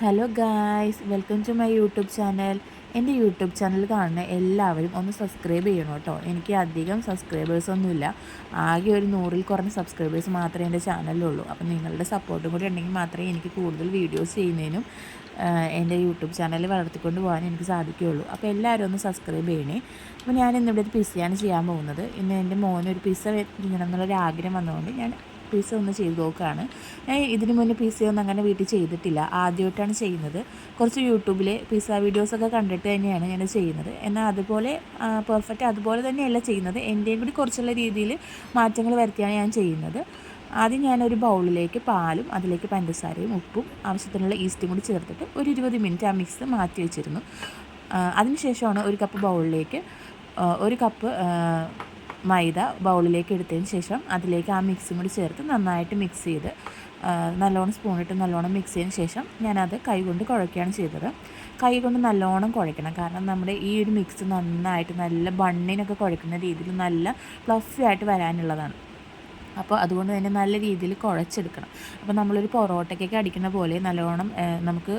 Hello guys welcome to my YouTube channel എന്റെ YouTube channel കാണുന്ന എല്ലാവരും ഒന്ന് സബ്സ്ക്രൈബ് ചെയ്യണം കേട്ടോ. എനിക്ക് അധികം സബ്സ്ക്രൈബേഴ്സ് ഒന്നുമില്ല. ആകെ ഒരു നൂറിൽ കുറഞ്ഞ സബ്സ്ക്രൈബേഴ്സ് മാത്രമേ എന്റെ ചാനലിലുള്ളൂ അപ്പോൾ നിങ്ങളുടെ സപ്പോർട്ടും കൂടി ഉണ്ടെങ്കിൽ മാത്രമേ എനിക്ക് കൂടുതൽ വീഡിയോസ് ചെയ്യുന്നതിനും എന്റെ യൂട്യൂബ് ചാനൽ വളർത്തിക്കൊണ്ട് പോകാൻ എനിക്ക് സാധിക്കുകയുള്ളൂ. അപ്പോൾ എല്ലാവരും ഒന്ന് സബ്സ്ക്രൈബ് ചെയ്യണേ. അപ്പോൾ ഞാൻ ഇന്നിവിടെ ഒരു പിസയാണ് ചെയ്യാൻ പോകുന്നത്. ഇന്ന് എന്റെ മോനൊരു പിസ്സ ചെയ്യണം എന്നുള്ളൊരു ആഗ്രഹം വന്നതുകൊണ്ട് ഞാൻ പിസ്സ ഒന്ന് ചെയ്ത് നോക്കുകയാണ്. ഞാൻ ഇതിനു മുന്നേ പിസ്സ ഒന്നും അങ്ങനെ വീട്ടിൽ ചെയ്തിട്ടില്ല. ആദ്യമായിട്ടാണ് ചെയ്യുന്നത്. കുറച്ച് യൂട്യൂബിലെ പിസ്സ വീഡിയോസൊക്കെ കണ്ടിട്ട് തന്നെയാണ് ഞാൻ ചെയ്യുന്നത്. എന്നാൽ അതുപോലെ പെർഫെക്റ്റ് അതുപോലെ തന്നെയല്ല ചെയ്യുന്നത്. എന്റെയും കൂടി കുറച്ചുള്ള രീതിയിൽ മാറ്റങ്ങൾ വരുത്തിയാണ് ഞാൻ ചെയ്യുന്നത്. ആദ്യം ഞാനൊരു ബൗളിലേക്ക് പാലും അതിലേക്ക് പഞ്ചസാരയും ഉപ്പും ആവശ്യത്തിനുള്ള ഈസ്റ്റും കൂടി ചേർത്തിട്ട് ഒരു ഇരുപത് മിനിറ്റ് ആ മിക്സ് മാറ്റി വെച്ചിരുന്നു. അതിനുശേഷമാണ് ഒരു കപ്പ് ബൗളിലേക്ക് ഒരു കപ്പ് മൈദ ബൗളിലേക്ക് എടുത്തതിന് ശേഷം അതിലേക്ക് ആ മിക്സും കൂടി ചേർത്ത് നന്നായിട്ട് മിക്സ് ചെയ്ത് നല്ലോണം സ്പൂണിട്ട് നല്ലോണം മിക്സ് ചെയ്തതിന് ശേഷം ഞാനത് കൈകൊണ്ട് കുഴയ്ക്കുകയാണ് ചെയ്തത്. കൈ കൊണ്ട് നല്ലോണം കുഴക്കണം. കാരണം നമ്മുടെ ഈ ഒരു മിക്സ് നന്നായിട്ട് നല്ല ബണ്ണിനൊക്കെ കുഴക്കുന്ന രീതിയിൽ നല്ല ഫ്ലഫി ആയിട്ട് വരാനുള്ളതാണ്. അപ്പോൾ അതുകൊണ്ട് തന്നെ നല്ല രീതിയിൽ കുഴച്ചെടുക്കണം. അപ്പോൾ നമ്മളൊരു പൊറോട്ടയ്ക്കൊക്കെ അടിക്കുന്ന പോലെ നല്ലോണം നമുക്ക്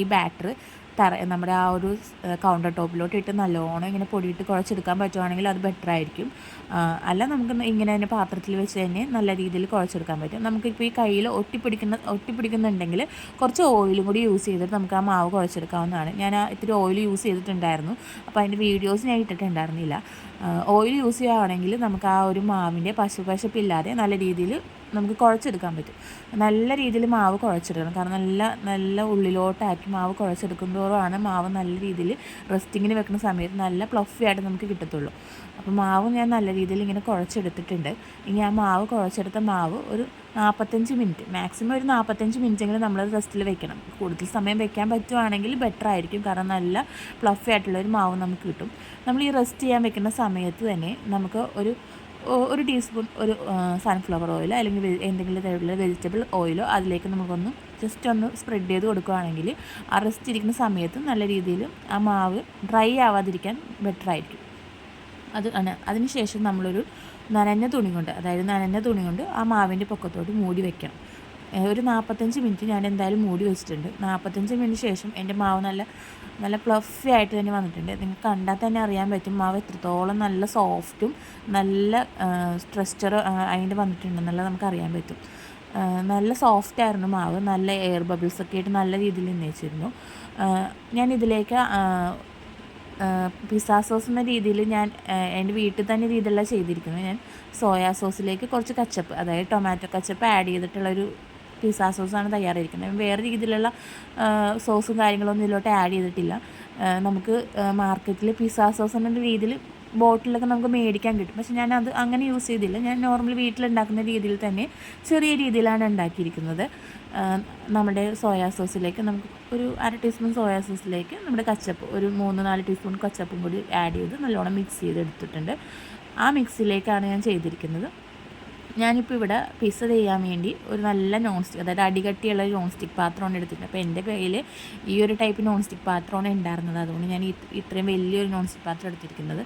ഈ ബാറ്റർ തറ നമ്മുടെ ആ ഒരു കൗണ്ടർ ടോപ്പിലോട്ട് ഇട്ട് നല്ലോണം ഇങ്ങനെ പൊടിയിട്ട് കുഴച്ചെടുക്കാൻ പറ്റുവാണെങ്കിൽ അത് ബെറ്റർ ആയിരിക്കും. അല്ല നമുക്ക് ഇങ്ങനെ തന്നെ പാത്രത്തിൽ വെച്ച് തന്നെ നല്ല രീതിയിൽ കുഴച്ചെടുക്കാൻ പറ്റും. നമുക്കിപ്പോൾ ഈ കയ്യിൽ ഒട്ടിപ്പിടിക്കുന്ന ഒട്ടിപ്പിടിക്കുന്നുണ്ടെങ്കിൽ കുറച്ച് ഓയിലും കൂടി യൂസ് ചെയ്തിട്ട് നമുക്ക് ആ മാവ് കുഴച്ചെടുക്കാവുന്നതാണ്. ഞാൻ ഇത്തിരി ഓയിൽ യൂസ് ചെയ്തിട്ടുണ്ടായിരുന്നു. അപ്പോൾ അതിന്റെ വീഡിയോസ് ഞാൻ ഇട്ടിട്ടുണ്ടായിരുന്നില്ല. ഓയിൽ യൂസ് ചെയ്യുകയാണെങ്കിൽ നമുക്ക് ആ ഒരു മാവിന്റെ പശു പശപ്പില്ലാതെ നല്ല രീതിയിൽ നമുക്ക് കുഴച്ചെടുക്കാൻ പറ്റും. നല്ല രീതിയിൽ മാവ് കുഴച്ചെടുക്കണം. കാരണം നല്ല നല്ല ഉള്ളിലോട്ടാക്കി മാവ് കുഴച്ചെടുക്കുമ്പോഴാണ് മാവ് നല്ല രീതിയിൽ റെസ്റ്റിങ്ങിന് വെക്കുന്ന സമയത്ത് നല്ല പ്ലഫി ആയിട്ട് നമുക്ക് കിട്ടത്തുള്ളൂ. അപ്പോൾ മാവ് ഞാൻ നല്ല രീതിയിൽ ഇങ്ങനെ കുഴച്ചെടുത്തിട്ടുണ്ട്. ഇനി ആ മാവ് കുഴച്ചെടുത്ത മാവ് ഒരു നാൽപ്പത്തഞ്ച് മിനിറ്റ് മാക്സിമം ഒരു നാൽപ്പത്തഞ്ച് മിനിറ്റെങ്കിലും നമ്മൾ റെസ്റ്റിൽ വെക്കണം. കൂടുതൽ സമയം വെക്കാൻ പറ്റുവാണെങ്കിൽ ബെറ്റർ ആയിരിക്കും. കാരണം നല്ല പ്ലഫി ആയിട്ടുള്ള ഒരു മാവ് നമുക്ക് കിട്ടും. നമ്മൾ ഈ റെസ്റ്റ് ചെയ്യാൻ വെക്കുന്ന സമയത്ത് തന്നെ നമുക്ക് ഒരു ഒരു ടീസ്പൂൺ ഒരു സൺഫ്ലവർ ഓയിലോ അല്ലെങ്കിൽ എന്തെങ്കിലും തരത്തിലുള്ള വെജിറ്റബിൾ ഓയിലോ അതിലേക്ക് നമുക്കൊന്ന് ജസ്റ്റ് ഒന്ന് സ്പ്രെഡ് ചെയ്ത് കൊടുക്കുകയാണെങ്കിൽ ആ ഇരിക്കുന്ന സമയത്ത് നല്ല രീതിയിൽ ആ മാവ് ഡ്രൈ ആവാതിരിക്കാൻ ബെറ്റർ ആയിരിക്കും. അത് അതിനുശേഷം നമ്മളൊരു നനഞ്ഞ തുണി കൊണ്ട് അതായത് നനഞ്ഞ തുണി കൊണ്ട് ആ മാവിന്റെ പൊക്കത്തോട്ട് മൂടി വെക്കണം. ഒരു നാൽപ്പത്തഞ്ച് മിനിറ്റ് ഞാൻ എന്തായാലും മൂടി വെച്ചിട്ടുണ്ട്. നാൽപ്പത്തഞ്ച് മിനിറ്റ് ശേഷം എന്റെ മാവ് നല്ല നല്ല പ്ലഫി ആയിട്ട് തന്നെ വന്നിട്ടുണ്ട്. നിങ്ങൾക്ക് കണ്ടാൽ തന്നെ അറിയാൻ പറ്റും മാവ് എത്രത്തോളം നല്ല സോഫ്റ്റും നല്ല സ്ട്രെസ്ചർ അതിന്റെ വന്നിട്ടുണ്ടെന്നുള്ളത് നമുക്ക് അറിയാൻ പറ്റും. നല്ല സോഫ്റ്റ് ആയിരുന്നു മാവ്. നല്ല എയർ ബബിൾസ് ഒക്കെ ആയിട്ട് നല്ല രീതിയിൽ നിന്നയിച്ചിരുന്നു ഞാൻ ഇതിലേക്ക് പിസ സോസ് എന്ന രീതിയിൽ ഞാൻ എന്റെ വീട്ടിൽ തന്നെ രീതിയിലുള്ള ചെയ്തിരിക്കുന്നത്. ഞാൻ സോയാ സോസിലേക്ക് കുറച്ച് കച്ചപ്പ് അതായത് ടൊമാറ്റോ കച്ചപ്പ് ആഡ് ചെയ്തിട്ടുള്ളൊരു പിസ്സ സോസാണ് തയ്യാറായിരിക്കുന്നത്. വേറെ രീതിയിലുള്ള സോസും കാര്യങ്ങളൊന്നും ഇതിലോട്ട് ആഡ് ചെയ്തിട്ടില്ല. നമുക്ക് മാർക്കറ്റിൽ പിസ്സ സോസ് എന്ന രീതിയിൽ ബോട്ടിലൊക്കെ നമുക്ക് മേടിക്കാൻ കിട്ടും. പക്ഷെ ഞാൻ അത് അങ്ങനെ യൂസ് ചെയ്തില്ല. ഞാൻ നോർമലി വീട്ടിലുണ്ടാക്കുന്ന രീതിയിൽ തന്നെ ചെറിയ രീതിയിലാണ് ഉണ്ടാക്കിയിരിക്കുന്നത്. നമ്മുടെ സോയാ സോസിലേക്ക് നമുക്ക് ഒരു അര ടീസ്പൂൺ സോയാ സോസിലേക്ക് നമ്മുടെ കച്ചപ്പ് ഒരു മൂന്ന് നാല് ടീസ്പൂൺ കച്ചപ്പും കൂടി ആഡ് ചെയ്ത് നല്ലോണം മിക്സ് ചെയ്ത് എടുത്തിട്ടുണ്ട് ആ മിക്സിലേക്കാണ് ഞാൻ ചെയ്തിരിക്കുന്നത്. ഞാനിപ്പോൾ ഇവിടെ പിസ്സ ചെയ്യാൻ വേണ്ടി ഒരു നല്ല നോൺ സ്റ്റിക്ക് അതായത് അടികട്ടിയുള്ള നോൺ സ്റ്റിക്ക് പാത്രമാണ് എടുത്തിട്ടുണ്ട് അപ്പോൾ എന്റെ കയ്യിൽ ഈ ഒരു ടൈപ്പ് നോൺ സ്റ്റിക്ക് പാത്രമാണ് ഉണ്ടായിരുന്നത്. അതുകൊണ്ട് ഞാൻ ഇത് ഇത്രയും വലിയൊരു നോൺ സ്റ്റിക്ക് പാത്രം എടുത്തിരിക്കുന്നത്.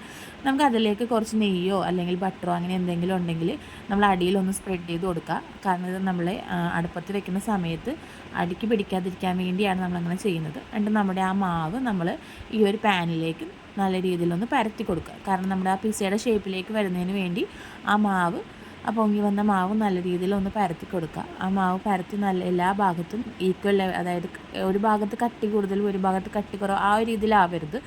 നമുക്ക് അതിലേക്ക് കുറച്ച് നെയ്യോ അല്ലെങ്കിൽ ബട്ടറോ അങ്ങനെ എന്തെങ്കിലും ഉണ്ടെങ്കിൽ നമ്മൾ അടിയിലൊന്ന് സ്പ്രെഡ് ചെയ്ത് കൊടുക്കുക. കാരണം ഇത് നമ്മൾ അടുപ്പത്ത് വെക്കുന്ന സമയത്ത് അടിക്ക് പിടിക്കാതിരിക്കാൻ വേണ്ടിയാണ് നമ്മളങ്ങനെ ചെയ്യുന്നത്. എന്നിട്ട് നമ്മുടെ ആ മാവ് നമ്മൾ ഈ ഒരു പാനിലേക്ക് നല്ല രീതിയിലൊന്ന് പരത്തി കൊടുക്കുക. കാരണം നമ്മുടെ ആ പിസയുടെ ഷേപ്പിലേക്ക് വരുന്നതിന് വേണ്ടി ആ മാവ് ആ പൊങ്ങി വന്ന മാവ് നല്ല രീതിയിൽ ഒന്ന് പരത്തി കൊടുക്കുക ആ മാവ് പരത്തി നല്ല എല്ലാ ഭാഗത്തും ഈക്വൽ അതായത് ഒരു ഭാഗത്ത് കട്ടി കൂടുതൽ ഒരു ഭാഗത്ത് കട്ടി കുറവ് ആ ഒരു രീതിയിലാവരുത്.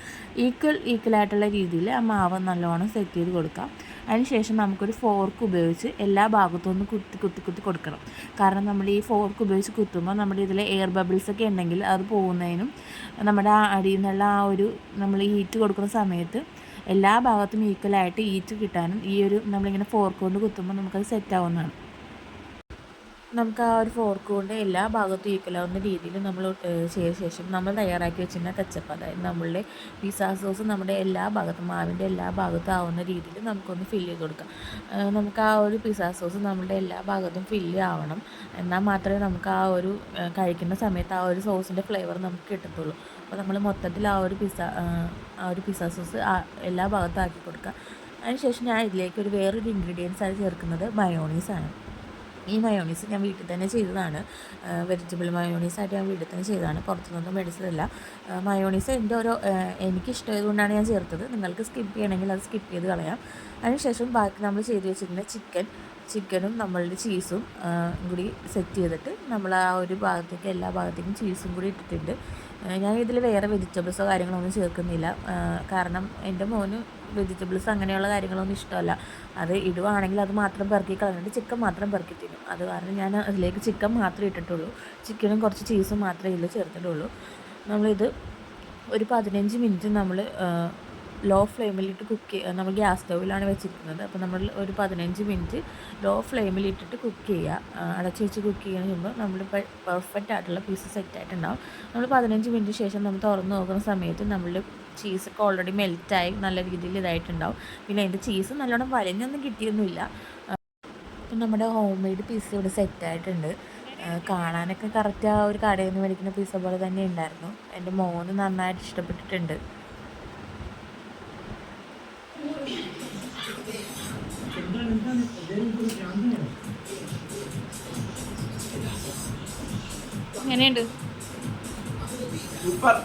ഈക്വൽ ഈക്വൽ ആയിട്ടുള്ള രീതിയിൽ ആ മാവ് നല്ലോണം സെറ്റ് ചെയ്ത് കൊടുക്കുക അതിനുശേഷം നമുക്കൊരു ഫോർക്ക് ഉപയോഗിച്ച് എല്ലാ ഭാഗത്തും ഒന്ന് കുത്തി കുത്തി കുത്തി കൊടുക്കണം. കാരണം നമ്മൾ ഈ ഫോർക്ക് ഉപയോഗിച്ച് കുത്തുമ്പോൾ നമ്മുടെ ഇതിൽ എയർ ബബിൾസ് ഒക്കെ ഉണ്ടെങ്കിൽ അത് പോകുന്നതിനും നമ്മുടെ അടിയിൽ നിന്നുള്ള ആ ഒരു നമ്മൾ ഹീറ്റ് കൊടുക്കുന്ന സമയത്ത് എല്ലാ ഭാഗത്തും ഈക്വലായിട്ട് ഈറ്റ് കിട്ടാനും ഈ ഒരു നമ്മളിങ്ങനെ ഫോർക്ക് കൊണ്ട് കുത്തുമ്പോൾ നമുക്കത് സെറ്റ് ആവുന്നതാണ്. നമുക്ക് ആ ഒരു ഫോർക്ക് കൊണ്ട് എല്ലാ ഭാഗത്തും ഈക്കലാവുന്ന രീതിയിൽ നമ്മൾ ചെയ്ത ശേഷം നമ്മൾ തയ്യാറാക്കി വെച്ചിരുന്ന കച്ചപ്പ് അതായത് നമ്മളുടെ പിസ സോസ് നമ്മുടെ എല്ലാ ഭാഗത്തും മാവിന്റെ എല്ലാ ഭാഗത്തും ആവുന്ന രീതിയിൽ നമുക്കൊന്ന് ഫില്ല് ചെയ്ത് കൊടുക്കാം. നമുക്ക് ആ ഒരു പിസ സോസ് നമ്മുടെ എല്ലാ ഭാഗത്തും ഫില്ല് ആവണം. എന്നാൽ മാത്രമേ നമുക്ക് ആ ഒരു കഴിക്കുന്ന സമയത്ത് ആ ഒരു സോസിന്റെ ഫ്ലേവർ നമുക്ക് കിട്ടത്തുള്ളൂ. അപ്പോൾ നമ്മൾ മൊത്തത്തിൽ ആ ഒരു പിസ ആ ഒരു പിസ സോസ് എല്ലാ ഭാഗത്തും ആക്കി കൊടുക്കുക അതിനുശേഷം ഞാൻ ഇതിലേക്ക് ഒരു വേറൊരു ഇൻഗ്രീഡിയൻസ് ആയി ചേർക്കുന്നത് മയോണീസാണ് ഈ മയോണീസ് ഞാൻ വീട്ടിൽ തന്നെ ചെയ്തതാണ്. വെജിറ്റബിൾ മയോണീസ് ആയിട്ട് ഞാൻ വീട്ടിൽ തന്നെ ചെയ്തതാണ്. പുറത്തുനിന്നൊന്നും മേടിച്ചതല്ല മയോണീസ് എന്റെ ഓരോ എനിക്കിഷ്ടമായതുകൊണ്ടാണ് ഞാൻ ചേർത്തത്. നിങ്ങൾക്ക് സ്കിപ്പ് ചെയ്യണമെങ്കിൽ അത് സ്കിപ്പ് ചെയ്ത് കളയാം. അതിനുശേഷം ബാക്കി നമ്മൾ ചെയ്ത് വെച്ചിരുന്ന ചിക്കൻ ചിക്കനും നമ്മളുടെ ചീസും കൂടി സെറ്റ് ചെയ്തിട്ട് നമ്മൾ ആ ഒരു ഭാഗത്തേക്ക് എല്ലാ ഭാഗത്തേക്കും ചീസും കൂടി ഇട്ടിട്ടുണ്ട്. ഞാൻ ഇതിൽ വേറെ വെജിറ്റബിൾസോ കാര്യങ്ങളൊന്നും ചേർക്കുന്നില്ല. കാരണം എന്റെ മോന് വെജിറ്റബിൾസ് അങ്ങനെയുള്ള കാര്യങ്ങളൊന്നും ഇഷ്ടമല്ല. അത് ഇടുവാണെങ്കിൽ അത് മാത്രം പെറുക്കി കളഞ്ഞിട്ട് ചിക്കൻ മാത്രം പെറുക്കി തിന്നും അത് കാരണം ഞാൻ അതിലേക്ക് ചിക്കൻ മാത്രമേ ഇട്ടിട്ടുള്ളൂ. ചിക്കനും കുറച്ച് ചീസും മാത്രമേ ഇതിൽ ചേർത്തിട്ടുള്ളൂ. നമ്മളിത് ഒരു പതിനഞ്ച് മിനിറ്റ് നമ്മൾ ലോ ഫ്ലെയിമിലിട്ട് കുക്ക് നമ്മൾ ഗ്യാസ് സ്റ്റൗവിലാണ് വെച്ചിരിക്കുന്നത്. അപ്പോൾ നമ്മൾ ഒരു പതിനഞ്ച് മിനിറ്റ് ലോ ഫ്ലെയിമിലിട്ടിട്ട് കുക്ക് ചെയ്യുക. അടച്ച് വെച്ച് കുക്ക് ചെയ്യുന്ന ചെയ്യുമ്പോൾ നമ്മൾ പെർഫെക്റ്റ് ആയിട്ടുള്ള പീസ് സെറ്റ് ആയിട്ടുണ്ടാവും. നമ്മൾ പതിനഞ്ച് മിനിറ്റ് ശേഷം നമ്മൾ തുറന്ന് നോക്കുന്ന സമയത്ത് നമ്മൾ ചീസൊക്കെ ഓൾറെഡി മെൽറ്റായി നല്ല രീതിയിൽ ഇതായിട്ടുണ്ടാവും. പിന്നെ അതിന്റെ ചീസ് നല്ലോണം വരഞ്ഞൊന്നും കിട്ടിയൊന്നുമില്ല. അപ്പം നമ്മുടെ ഹോം മെയ്ഡ് പീസ് ഇവിടെ സെറ്റായിട്ടുണ്ട് കാണാനൊക്കെ കറക്റ്റ് ആ ഒരു കടയിൽ നിന്ന് മേടിക്കുന്ന പിസ്സ പോലെ തന്നെ ഉണ്ടായിരുന്നു. എന്റെ മോന് നന്നായിട്ട് ഇഷ്ടപ്പെട്ടിട്ടുണ്ട്. എങ്ങനെയുണ്ട്? സൂപ്പർ.